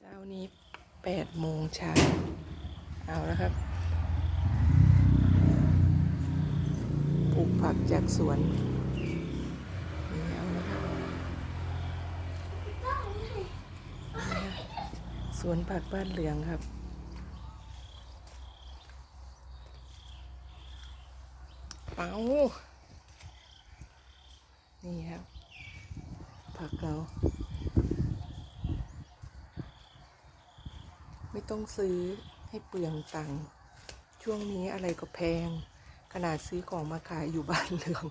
เช้านี้แปดโมงเช้าเอาแล้วครับปลูกผักจากสวนนี่เอาแล้วครับสวนผักบ้านเหลืองครับเอานี่ครับผักเรา ไม่ต้องซื้อให้เปลืองตังค์ช่วงนี้อะไรก็แพง ขนาดซื้อของมาขายอยู่บ้านเหลือง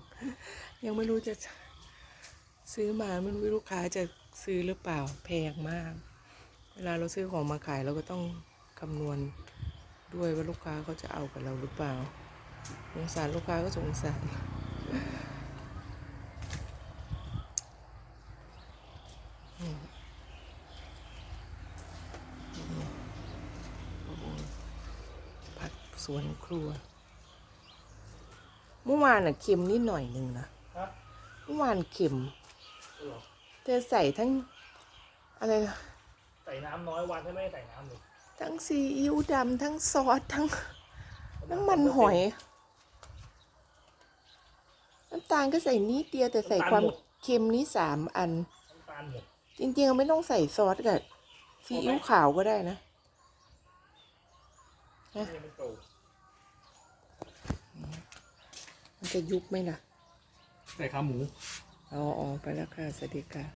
ยังไม่รู้จะซื้อมาไม่รู้ลูกค้าจะซื้อหรือเปล่าแพงมาก เวลาเราซื้อของมาขายเราก็ต้องคำนวณด้วยว่าลูกค้าเขาจะเอากับเราหรือเปล่าสงสารลูกค้าก็สงสารนี่นี่โอ้โหผัก สวนครัว เมื่อวานน่ะเค็มนิดหน่อยหนึ่งนะครับเมื่อวานเค็มเหรอแต่ใส่ทั้งอะไรนะใส่น้ำน้อยวันถ้าไม่ได้ใส่น้ำเลยทั้งซีอิ๊วดำทั้งซอสทั้งน้ำมันหอย น้ำตาลก็ใส่นิดเดียวแต่ใส่ความเค็มนี้สามอันน้ำตาลหมดจริงๆไม่ต้องใส่ซอสกับซีอิ๊วขาวก็ได้นะนี่เป็นโต มันจะยุบไหมล่ะ ใส่ขาหมู อ๋ออ๋อไปแล้วค่ะ สวัสดีค่ะ